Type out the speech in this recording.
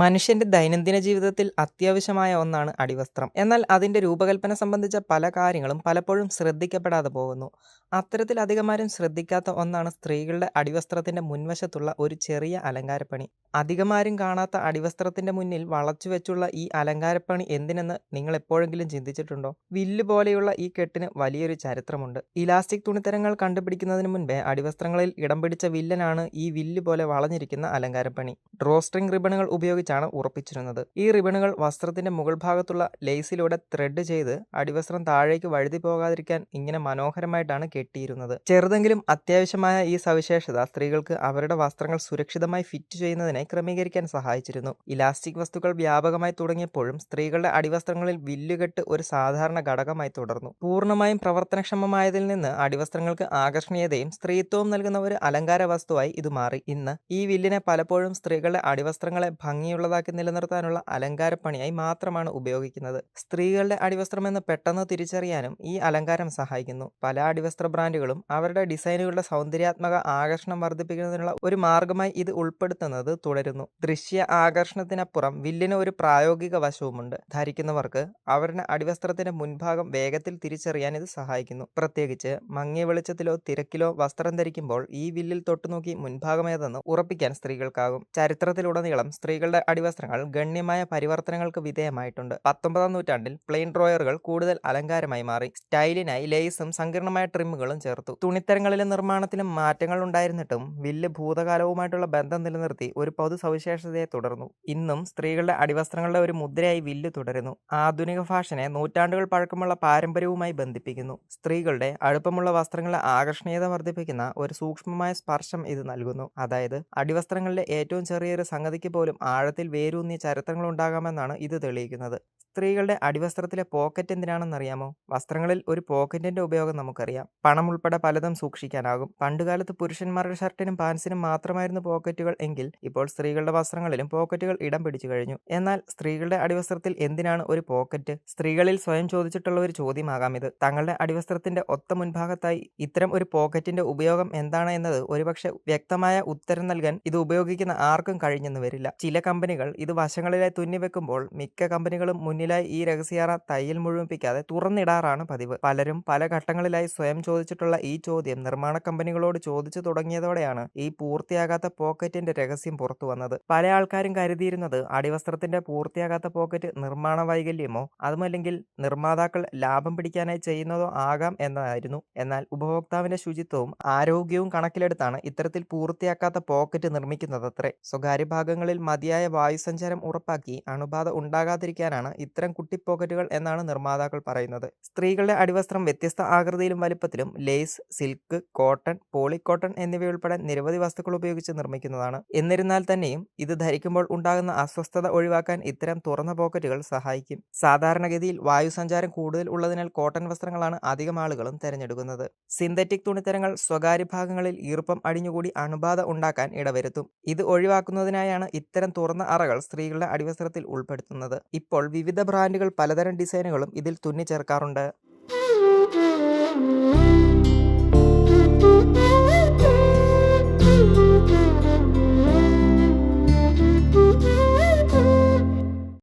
മനുഷ്യന്റെ ദൈനംദിന ജീവിതത്തിൽ അത്യാവശ്യമായ ഒന്നാണ് അടിവസ്ത്രം. എന്നാൽ അതിന്റെ രൂപകൽപ്പന സംബന്ധിച്ച പല കാര്യങ്ങളും പലപ്പോഴും ശ്രദ്ധിക്കപ്പെടാതെ പോകുന്നു. അത്തരത്തിൽ അധികമാരും ശ്രദ്ധിക്കാത്ത ഒന്നാണ് സ്ത്രീകളുടെ അടിവസ്ത്രത്തിന്റെ മുൻവശത്തുള്ള ഒരു ചെറിയ അലങ്കാരപ്പണി. അധികമാരും കാണാത്ത അടിവസ്ത്രത്തിന്റെ മുന്നിൽ വളച്ചു വെച്ചുള്ള ഈ അലങ്കാരപ്പണി എന്തിനെന്ന് നിങ്ങൾ എപ്പോഴെങ്കിലും ചിന്തിച്ചിട്ടുണ്ടോ? വില്ല് പോലെയുള്ള ഈ കെട്ടിന് വലിയൊരു ചരിത്രമുണ്ട്. ഇലാസ്റ്റിക് തുണിത്തരങ്ങൾ കണ്ടുപിടിക്കുന്നതിന് മുൻപേ അടിവസ്ത്രങ്ങളിൽ ഇടം പിടിച്ച വില്ലനാണ് ഈ വില്ല് പോലെ വളഞ്ഞിരിക്കുന്ന അലങ്കാരപ്പണി. ഡ്രോ റിബണുകൾ റിബണുകൾ ഉപയോഗിച്ചാണ് ഉറപ്പിച്ചിരുന്നത്. ഈ റിബണുകൾ വസ്ത്രത്തിന്റെ മുകൾ ഭാഗത്തുള്ള ലേസിലൂടെ ത്രെഡ് ചെയ്ത് അടിവസ്ത്രം താഴേക്ക് വഴുതി പോകാതിരിക്കാൻ ഇങ്ങനെ മനോഹരമായിട്ടാണ് കെട്ടിയിരുന്നത്. ചെറുതെങ്കിലും അത്യാവശ്യമായ ഈ സവിശേഷത സ്ത്രീകൾക്ക് അവരുടെ വസ്ത്രങ്ങൾ സുരക്ഷിതമായി ഫിറ്റ് ചെയ്യുന്നതിനെ ക്രമീകരിക്കാൻ സഹായിച്ചിരുന്നു. ഇലാസ്റ്റിക് വസ്തുക്കൾ വ്യാപകമായി തുടങ്ങിയപ്പോഴും സ്ത്രീകളുടെ അടിവസ്ത്രങ്ങളിൽ വില്ലുകെട്ട് ഒരു സാധാരണ ഘടകമായി തുടർന്നു. പൂർണമായും പ്രവർത്തനക്ഷമമായതിൽ നിന്ന് അടിവസ്ത്രങ്ങൾക്ക് ആകർഷണീയതയും സ്ത്രീത്വവും നൽകുന്ന ഒരു അലങ്കാര വസ്തുവായി ഇത് മാറി. ഇന്ന് ഈ വില്ലിനെ പലപ്പോഴും സ്ത്രീകളുടെ അടിവസ്ത്രങ്ങളെ ഭംഗിയുള്ളതാക്കി നിലനിർത്താനുള്ള അലങ്കാരപ്പണിയായി മാത്രമാണ് ഉപയോഗിക്കുന്നത്. സ്ത്രീകളുടെ അടിവസ്ത്രമെന്ന് പെട്ടെന്ന് തിരിച്ചറിയാനും ഈ അലങ്കാരം സഹായിക്കുന്നു. പല അടിവസ്ത്ര ബ്രാൻഡുകളും അവരുടെ ഡിസൈനുകളുടെ സൗന്ദര്യാത്മക ആകർഷണം വർദ്ധിപ്പിക്കുന്നതിനുള്ള ഒരു മാർഗമായി ഇത് ഉൾപ്പെടുത്തുന്നത് തുടരുന്നു. ദൃശ്യ ആകർഷണത്തിനപ്പുറം വില്ലിന് ഒരു പ്രായോഗിക വശവുമുണ്ട്. ധരിക്കുന്നവർക്ക് അവരുടെ അടിവസ്ത്രത്തിന്റെ മുൻഭാഗം വേഗത്തിൽ തിരിച്ചറിയാൻ ഇത് സഹായിക്കുന്നു. പ്രത്യേകിച്ച് മങ്ങിയ വെളിച്ചത്തിലോ തിരക്കിലോ വസ്ത്രം ധരിക്കുമ്പോൾ ഈ വില്ലിൽ തൊട്ടുനോക്കി മുൻഭാഗമേതെന്ന് ഉറപ്പിക്കാൻ സ്ത്രീകൾക്കാകും. ചരിത്രത്തിലുടനീളം സ്ത്രീകളുടെ അടിവസ്ത്രങ്ങൾ ഗണ്യമായ പരിവർത്തനങ്ങൾക്ക് വിധേയമായിട്ടുണ്ട്. പത്തൊമ്പതാം നൂറ്റാണ്ടിൽ പ്ലെയിൻ ഡ്രോയറുകൾ കൂടുതൽ അലങ്കാരമായി മാറി. സ്റ്റൈലിനായി ലേസും സങ്കീർണമായ ട്രിമ്മുകളും ചേർത്തു. തുണിത്തരങ്ങളിലെ നിർമ്മാണത്തിലും മാറ്റങ്ങൾ ഉണ്ടായിരുന്നിട്ടും വില്ല് ഭൂതകാലവുമായിട്ടുള്ള ബന്ധം നിലനിർത്തി ഒരു പൊതു സവിശേഷതയെ തുടർന്നു. ഇന്നും സ്ത്രീകളുടെ അടിവസ്ത്രങ്ങളുടെ ഒരു മുദ്രയായി വില്ല് തുടരുന്നു. ആധുനിക ഫാഷനെ നൂറ്റാണ്ടുകൾ പഴക്കമുള്ള പാരമ്പര്യവുമായി ബന്ധിപ്പിക്കുന്നു. സ്ത്രീകളുടെ അടുപ്പമുള്ള വസ്ത്രങ്ങളെ ആകർഷണീയത വർദ്ധിപ്പിക്കുന്ന ഒരു സൂക്ഷ്മമായ സ്പർശം ഇത് നൽകുന്നു. അതായത് അടിവസ്ത്രങ്ങളിലെ ഏറ്റവും ചെറിയൊരു സംഗതിക്ക് പോലും ആഴത്തിൽ വേരൂന്നിയ ചരിത്രങ്ങളുണ്ടാകാമെന്നാണ് ഇത് തെളിയിക്കുന്നത്. സ്ത്രീകളുടെ അടിവസ്ത്രത്തിലെ പോക്കറ്റ് എന്തിനാണെന്നറിയാമോ? വസ്ത്രങ്ങളിൽ ഒരു പോക്കറ്റിന്റെ ഉപയോഗം നമുക്കറിയാം. പണം ഉൾപ്പെടെ പലതും സൂക്ഷിക്കാനാകും. പണ്ടുകാലത്ത് പുരുഷന്മാരുടെ ഷർട്ടിനും പാൻസിനും മാത്രമായിരുന്നു പോക്കറ്റുകൾ എങ്കിൽ ഇപ്പോൾ സ്ത്രീകളുടെ വസ്ത്രങ്ങളിലും പോക്കറ്റുകൾ ഇടം പിടിച്ചു കഴിഞ്ഞു. എന്നാൽ സ്ത്രീകളുടെ അടിവസ്ത്രത്തിൽ എന്തിനാണ് ഒരു പോക്കറ്റ്? സ്ത്രീകളിൽ സ്വയം ചോദിച്ചിട്ടുള്ള ഒരു ചോദ്യമാകാം ഇത്. തങ്ങളുടെ അടിവസ്ത്രത്തിന്റെ ഒത്ത മുൻഭാഗത്തായി ഇത്തരം ഒരു പോക്കറ്റിന്റെ ഉപയോഗം എന്താണ് എന്നത് ഒരുപക്ഷെ വ്യക്തമായ ഉത്തരം നൽകാൻ ഇത് ഉപയോഗിക്കുന്ന ആർക്കും കഴിഞ്ഞെന്ന് വരില്ല. ചില കമ്പനികൾ ഇത് വശങ്ങളിലായി തുന്നിവെക്കുമ്പോൾ മിക്ക കമ്പനികളും മുന്നിലായി ഈ രഹസ്യാറ തയ്യൽ മുഴുമിപ്പിക്കാതെ തുറന്നിടാറാണ് പതിവ്. പലരും പല ഘട്ടങ്ങളിലായി സ്വയം ചോദിച്ചിട്ടുള്ള ഈ ചോദ്യം നിർമ്മാണ കമ്പനികളോട് ചോദിച്ചു തുടങ്ങിയതോടെയാണ് ഈ പൂർത്തിയാകാത്ത പോക്കറ്റിന്റെ രഹസ്യം പുറത്തു വന്നത് പല ആൾക്കാരും കരുതിയിരുന്നത് അടിവസ്ത്രത്തിന്റെ പൂർത്തിയാകാത്ത പോക്കറ്റ് നിർമ്മാണ വൈകല്യമോ അതുമല്ലെങ്കിൽ നിർമ്മാതാക്കൾ ലാഭം പിടിക്കാനായി ചെയ്യുന്നതോ ആകാം എന്നതായിരുന്നു. എന്നാൽ ഉപഭോക്താവിന്റെ ശുചിത്വവും ആരോഗ്യവും കണക്കിലെടുത്താണ് ഇത്തരത്തിൽ പൂർത്തിയാക്കാത്ത പോക്കറ്റ് നിർമ്മിക്കുന്നതത്രേ. സ്വകാര്യ ഭാഗങ്ങളിൽ മതിയായ വായുസഞ്ചാരം ഉറപ്പാക്കി അണുബാധ ഉണ്ടാകാതിരിക്കാനാണ് ഇത്തരം കുട്ടി പോക്കറ്റുകൾ എന്നാണ് നിർമ്മാതാക്കൾ പറയുന്നത്. സ്ത്രീകളുടെ അടിവസ്ത്രം വ്യത്യസ്ത ആകൃതിയിലും വലിപ്പത്തിലും ലേസ്, സിൽക്ക്, കോട്ടൺ, പോളിക്കോട്ടൺ എന്നിവയുൾപ്പെടെ നിരവധി വസ്തുക്കൾ ഉപയോഗിച്ച് നിർമ്മിക്കുന്നതാണ്. എന്നിരുന്നാൽ തന്നെയും ഇത് ധരിക്കുമ്പോൾ ഉണ്ടാകുന്ന അസ്വസ്ഥത ഒഴിവാക്കാൻ ഇത്തരം തുറന്ന പോക്കറ്റുകൾ സഹായിക്കും. സാധാരണഗതിയിൽ വായുസഞ്ചാരം കൂടുതൽ ഉള്ളതിനാൽ കോട്ടൺ വസ്ത്രങ്ങളാണ് അധികം ആളുകളും തെരഞ്ഞെടുക്കുന്നത്. സിന്തറ്റിക് തുണിത്തരങ്ങൾ സ്വകാര്യ ഭാഗങ്ങളിൽ ഈർപ്പം അടിഞ്ഞുകൂടി അണുബാധ ഉണ്ടാക്കാൻ ഇടവരുത്തും. ഇത് ഒഴിവാക്കുന്നതിനായാണ് ഇത്തരം തുറന്ന അറകൾ സ്ത്രീകളുടെ അടിവസ്ത്രത്തിൽ ഉൾപ്പെടുത്തുന്നത്. ഇപ്പോൾ വിവിധ ബ്രാൻഡുകൾ പലതരം ഡിസൈനുകളും ഇതിൽ തുന്നിച്ചേർക്കാറുണ്ട്.